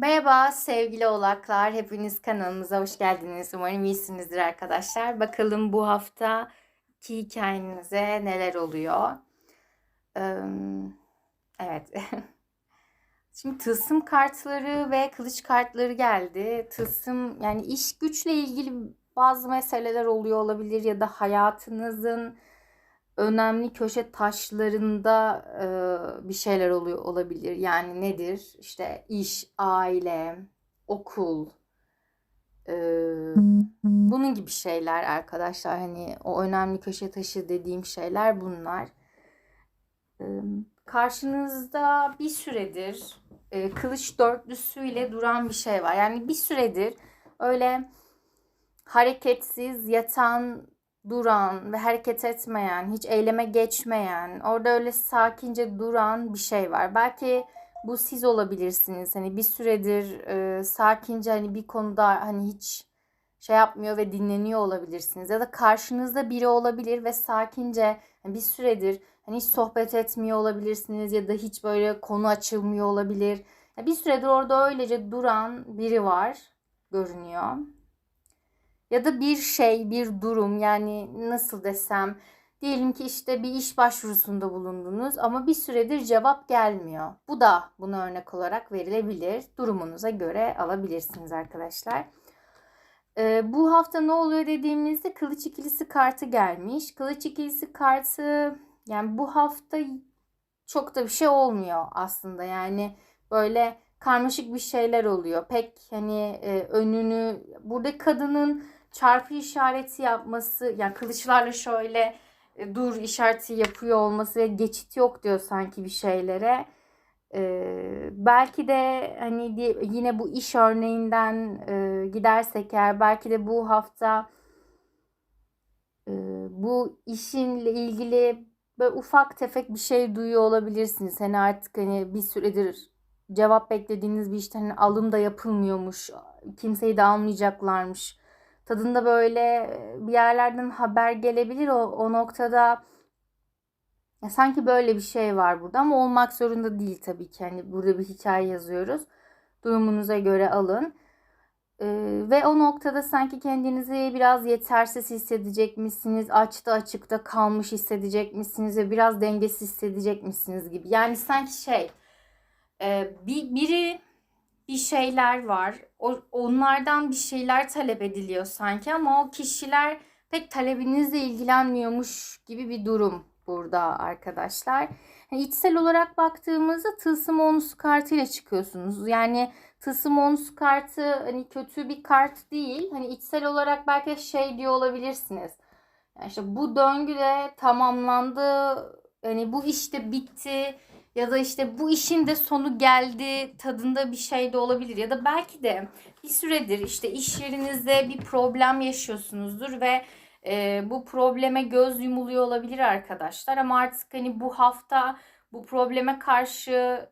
Merhaba sevgili oğlaklar. Hepiniz kanalımıza hoş geldiniz. Umarım iyisinizdir arkadaşlar. Bakalım bu hafta ki hikayenize neler oluyor. Evet. Şimdi tılsım kartları ve kılıç kartları geldi. Tılsım yani iş güçle ilgili bazı meseleler oluyor olabilir ya da hayatınızın önemli köşe taşlarında e, bir şeyler oluyor olabilir. Yani nedir? İşte iş, aile, okul, e, bunun gibi şeyler arkadaşlar. Hani o önemli köşe taşı dediğim şeyler bunlar. E, karşınızda bir süredir e, kılıç dörtlüsüyle duran bir şey var. Yani bir süredir öyle hareketsiz yatan duran ve hareket etmeyen, hiç eyleme geçmeyen, orada öyle sakince duran bir şey var. Belki bu siz olabilirsiniz. Hani bir süredir e, sakince hani bir konuda hani hiç şey yapmıyor ve dinleniyor olabilirsiniz. Ya da karşınızda biri olabilir ve sakince hani bir süredir hani hiç sohbet etmiyor olabilirsiniz ya da hiç böyle konu açılmıyor olabilir. Bir süredir orada öylece duran biri var görünüyor ya da bir şey, bir durum yani nasıl desem diyelim ki işte bir iş başvurusunda bulundunuz ama bir süredir cevap gelmiyor. Bu da buna örnek olarak verilebilir. Durumunuza göre alabilirsiniz arkadaşlar. Ee, bu hafta ne oluyor dediğimizde kılıç ikilisi kartı gelmiş. Kılıç ikilisi kartı yani bu hafta çok da bir şey olmuyor aslında. Yani böyle karmaşık bir şeyler oluyor. Pek hani e, önünü burada kadının çarpı işareti yapması yani kılıçlarla şöyle e, dur işareti yapıyor olması ve geçit yok diyor sanki bir şeylere. Ee, belki de hani yine bu iş örneğinden e, gidersek eğer belki de bu hafta e, bu işinle ilgili böyle ufak tefek bir şey duyuyor olabilirsiniz. Hani artık hani bir süredir cevap beklediğiniz bir işten hani alım da yapılmıyormuş. Kimseyi de almayacaklarmış tadında böyle bir yerlerden haber gelebilir o, o noktada ya sanki böyle bir şey var burada ama olmak zorunda değil tabii ki. Hani burada bir hikaye yazıyoruz. Durumunuza göre alın. Ee, ve o noktada sanki kendinizi biraz yetersiz hissedecek misiniz? Açta açıkta kalmış hissedecek misiniz? Ve biraz dengesiz hissedecek misiniz gibi. Yani sanki şey e, bir, biri bir şeyler var. O, onlardan bir şeyler talep ediliyor sanki ama o kişiler pek talebinizle ilgilenmiyormuş gibi bir durum burada arkadaşlar. Yani içsel olarak baktığımızda tılsım onlusu kartıyla çıkıyorsunuz. Yani tılsım onlusu kartı hani kötü bir kart değil. Hani içsel olarak belki şey diyor olabilirsiniz. Yani işte bu döngü de tamamlandı. Hani bu işte bitti ya da işte bu işin de sonu geldi tadında bir şey de olabilir ya da belki de bir süredir işte iş yerinizde bir problem yaşıyorsunuzdur ve e, bu probleme göz yumuluyor olabilir arkadaşlar ama artık hani bu hafta bu probleme karşı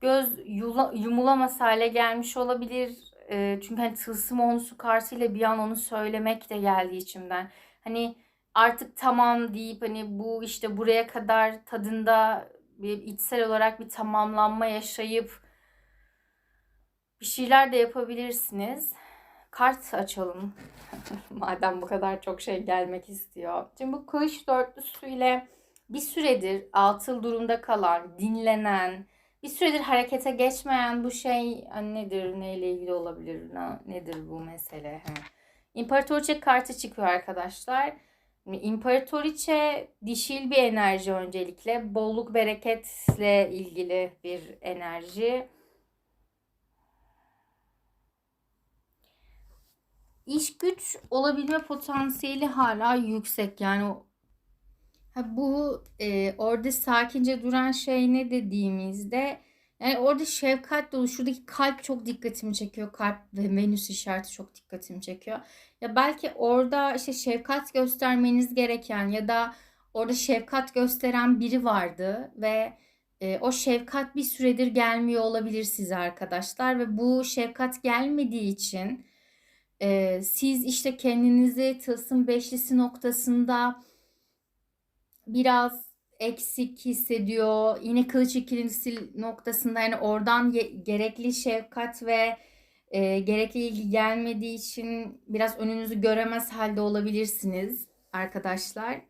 göz yula, yumulamaz hale gelmiş olabilir. E, çünkü hani tılsım onusu kartıyla bir an onu söylemek de geldi içimden. Hani artık tamam deyip hani bu işte buraya kadar tadında bir içsel olarak bir tamamlanma yaşayıp bir şeyler de yapabilirsiniz. Kart açalım. Madem bu kadar çok şey gelmek istiyor. Şimdi bu kılıç dörtlüsüyle bir süredir altıl durumda kalan, dinlenen, bir süredir harekete geçmeyen bu şey nedir, neyle ilgili olabilir, nedir bu mesele? İmparatorça kartı çıkıyor arkadaşlar. İmparatoriçe dişil bir enerji öncelikle. Bolluk bereketle ilgili bir enerji. İş güç olabilme potansiyeli hala yüksek. Yani bu e, orada sakince duran şey ne dediğimizde yani orada şefkat dolu. Şuradaki kalp çok dikkatimi çekiyor. Kalp ve Venüs işareti çok dikkatimi çekiyor. Ya belki orada işte şefkat göstermeniz gereken ya da orada şefkat gösteren biri vardı ve e, o şefkat bir süredir gelmiyor olabilir size arkadaşlar ve bu şefkat gelmediği için e, siz işte kendinizi tılsım beşlisi noktasında biraz eksik hissediyor. Yine kılıç ikilisi noktasında yani oradan gerekli şefkat ve e, gerekli ilgi gelmediği için biraz önünüzü göremez halde olabilirsiniz arkadaşlar.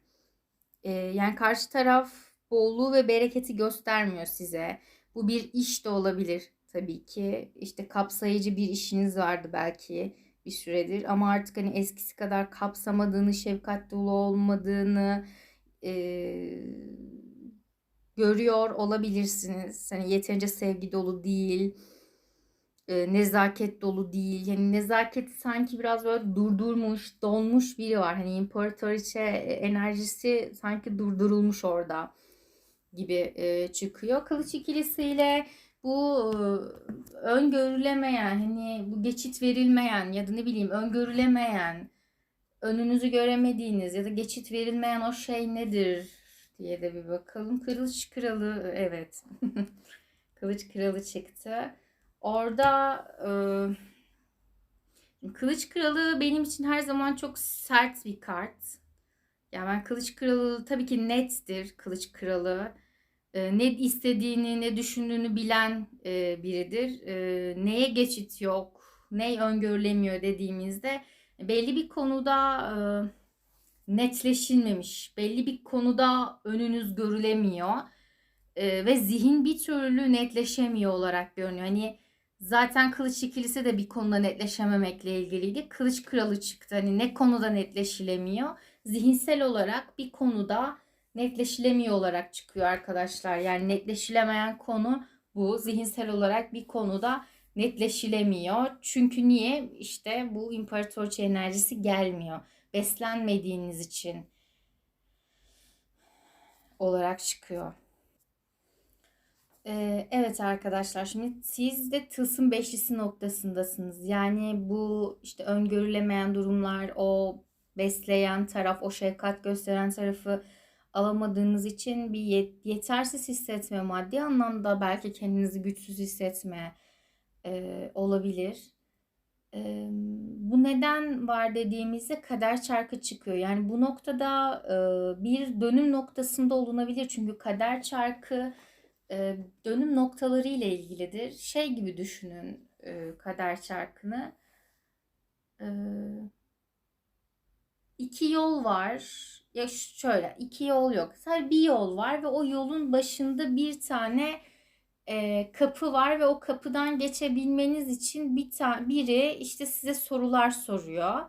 E, yani karşı taraf bolluğu ve bereketi göstermiyor size. Bu bir iş de olabilir tabii ki. İşte kapsayıcı bir işiniz vardı belki bir süredir ama artık hani eskisi kadar kapsamadığını, şefkat dolu olmadığını e, görüyor olabilirsiniz. Hani yeterince sevgi dolu değil, e, nezaket dolu değil. Yani nezaketi sanki biraz böyle durdurmuş, donmuş biri var. Hani imparatoriçe enerjisi sanki durdurulmuş orada gibi e, çıkıyor. Kılıç ikilisiyle bu öngörülemeyen hani bu geçit verilmeyen ya da ne bileyim öngörülemeyen önünüzü göremediğiniz ya da geçit verilmeyen o şey nedir diye de bir bakalım. Kılıç kralı evet. Kılıç kralı çıktı. Orada e, Kılıç kralı benim için her zaman çok sert bir kart. Yani ben Kılıç kralı tabii ki nettir Kılıç kralı. E, ne istediğini, ne düşündüğünü bilen e, biridir. E, neye geçit yok, ne öngörülemiyor dediğimizde belli bir konuda e, netleşilmemiş, belli bir konuda önünüz görülemiyor e, ve zihin bir türlü netleşemiyor olarak görünüyor. Hani zaten kılıç ikilisi de bir konuda netleşememekle ilgiliydi. Kılıç kralı çıktı. Hani ne konuda netleşilemiyor? Zihinsel olarak bir konuda netleşilemiyor olarak çıkıyor arkadaşlar. Yani netleşilemeyen konu bu. Zihinsel olarak bir konuda netleşilemiyor. Çünkü niye? İşte bu imparatorçu enerjisi gelmiyor. Beslenmediğiniz için olarak çıkıyor. Ee, evet arkadaşlar şimdi siz de tılsım beşlisi noktasındasınız. Yani bu işte öngörülemeyen durumlar, o besleyen taraf, o şefkat gösteren tarafı alamadığınız için bir yetersiz hissetme, maddi anlamda belki kendinizi güçsüz hissetme e, olabilir. E, bu neden var dediğimizde kader çarkı çıkıyor. Yani bu noktada e, bir dönüm noktasında olunabilir. Çünkü kader çarkı e, dönüm noktaları ile ilgilidir. Şey gibi düşünün e, kader çarkını. E, iki yol var. Ya şöyle iki yol yok. Sadece bir yol var ve o yolun başında bir tane e, kapı var ve o kapıdan geçebilmeniz için bir tane biri işte size sorular soruyor.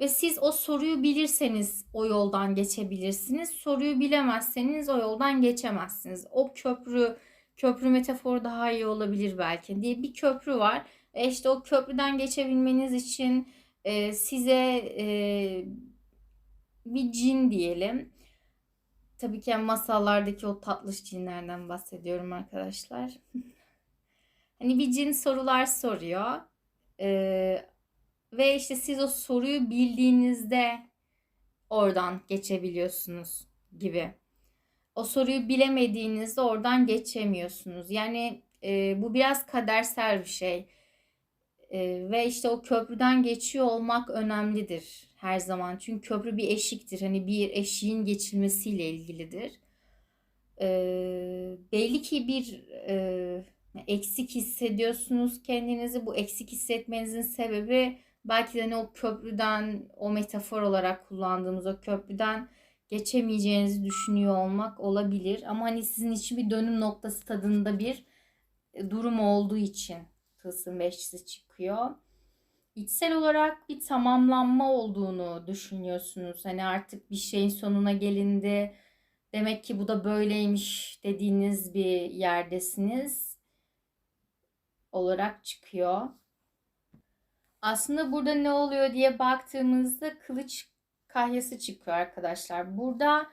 Ve siz o soruyu bilirseniz o yoldan geçebilirsiniz. Soruyu bilemezseniz o yoldan geçemezsiniz. O köprü köprü metaforu daha iyi olabilir belki diye bir köprü var. E işte o köprüden geçebilmeniz için e, size e, bir cin diyelim. Tabii ki yani masallardaki o tatlış cinlerden bahsediyorum arkadaşlar. hani bir cin sorular soruyor. Ee, ve işte siz o soruyu bildiğinizde oradan geçebiliyorsunuz gibi. O soruyu bilemediğinizde oradan geçemiyorsunuz. Yani e, bu biraz kadersel bir şey. E, ve işte o köprüden geçiyor olmak önemlidir her zaman. Çünkü köprü bir eşiktir. Hani bir eşiğin geçilmesiyle ilgilidir. E, belli ki bir e, eksik hissediyorsunuz kendinizi. Bu eksik hissetmenizin sebebi belki de hani o köprüden, o metafor olarak kullandığımız o köprüden geçemeyeceğinizi düşünüyor olmak olabilir. Ama hani sizin için bir dönüm noktası tadında bir e, durum olduğu için tılsım beşlisi çıkıyor. İçsel olarak bir tamamlanma olduğunu düşünüyorsunuz. Hani artık bir şeyin sonuna gelindi. Demek ki bu da böyleymiş dediğiniz bir yerdesiniz olarak çıkıyor. Aslında burada ne oluyor diye baktığımızda kılıç kahyası çıkıyor arkadaşlar. Burada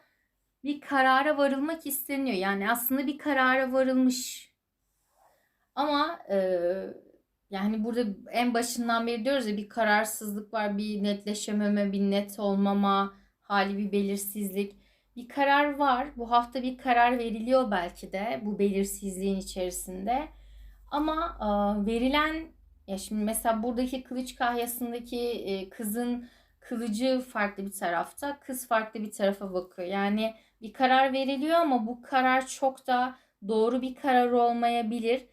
bir karara varılmak isteniyor. Yani aslında bir karara varılmış. Ama e, yani burada en başından beri diyoruz ya bir kararsızlık var, bir netleşememe, bir net olmama hali, bir belirsizlik. Bir karar var. Bu hafta bir karar veriliyor belki de bu belirsizliğin içerisinde. Ama e, verilen ya şimdi mesela buradaki kılıç kahyasındaki e, kızın kılıcı farklı bir tarafta, kız farklı bir tarafa bakıyor. Yani bir karar veriliyor ama bu karar çok da doğru bir karar olmayabilir.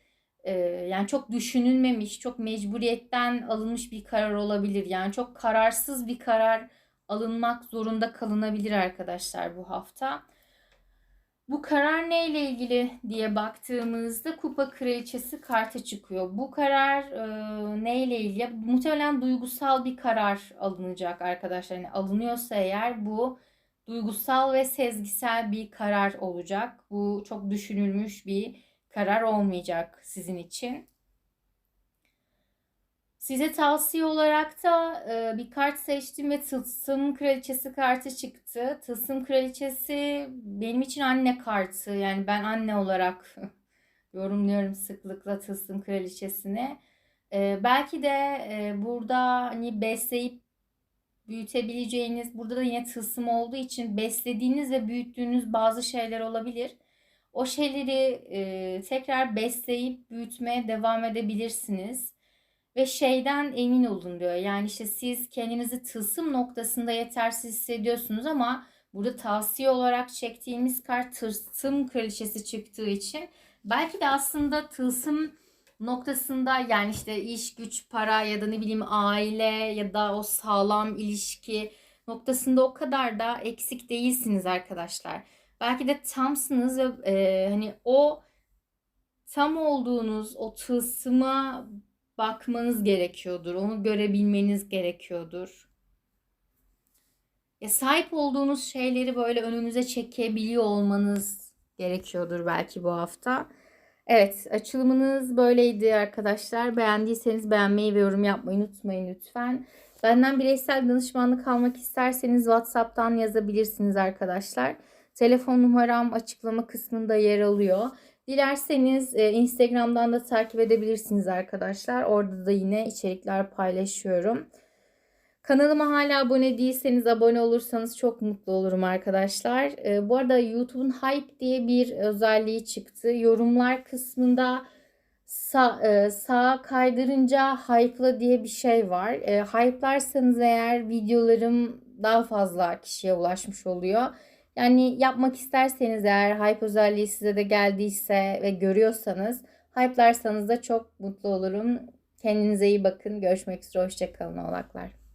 Ee, yani çok düşünülmemiş, çok mecburiyetten alınmış bir karar olabilir. Yani çok kararsız bir karar alınmak zorunda kalınabilir arkadaşlar bu hafta. Bu karar neyle ilgili diye baktığımızda Kupa Kraliçesi kartı çıkıyor. Bu karar e, neyle ilgili? Muhtemelen duygusal bir karar alınacak arkadaşlar. Yani alınıyorsa eğer bu duygusal ve sezgisel bir karar olacak. Bu çok düşünülmüş bir karar olmayacak sizin için. Size tavsiye olarak da e, bir kart seçtim ve Tılsım Kraliçesi kartı çıktı. Tılsım Kraliçesi benim için anne kartı. Yani ben anne olarak yorumluyorum sıklıkla Tılsım Kraliçesini. E, belki de e, burada hani besleyip büyütebileceğiniz, burada da yine tılsım olduğu için beslediğiniz ve büyüttüğünüz bazı şeyler olabilir. O şeyleri e, tekrar besleyip büyütmeye devam edebilirsiniz. Ve şeyden emin olun diyor. Yani işte siz kendinizi tılsım noktasında yetersiz hissediyorsunuz ama burada tavsiye olarak çektiğimiz kart tılsım kraliçesi çıktığı için belki de aslında tılsım noktasında yani işte iş, güç, para ya da ne bileyim aile ya da o sağlam ilişki noktasında o kadar da eksik değilsiniz arkadaşlar. Belki de tamsınız ve e, hani o tam olduğunuz o tılsıma bakmanız gerekiyordur. Onu görebilmeniz gerekiyordur. Ya sahip olduğunuz şeyleri böyle önünüze çekebiliyor olmanız gerekiyordur belki bu hafta. Evet açılımınız böyleydi arkadaşlar. Beğendiyseniz beğenmeyi ve yorum yapmayı unutmayın lütfen. Benden bireysel danışmanlık almak isterseniz WhatsApp'tan yazabilirsiniz arkadaşlar. Telefon numaram açıklama kısmında yer alıyor. Dilerseniz e, Instagram'dan da takip edebilirsiniz arkadaşlar. Orada da yine içerikler paylaşıyorum. Kanalıma hala abone değilseniz abone olursanız çok mutlu olurum arkadaşlar. E, bu arada YouTube'un Hype diye bir özelliği çıktı. Yorumlar kısmında sağ, e, sağa kaydırınca hype'la diye bir şey var. E, hype'larsanız eğer videolarım daha fazla kişiye ulaşmış oluyor. Yani yapmak isterseniz eğer hype özelliği size de geldiyse ve görüyorsanız hype'larsanız da çok mutlu olurum. Kendinize iyi bakın. Görüşmek üzere. Hoşçakalın oğlaklar.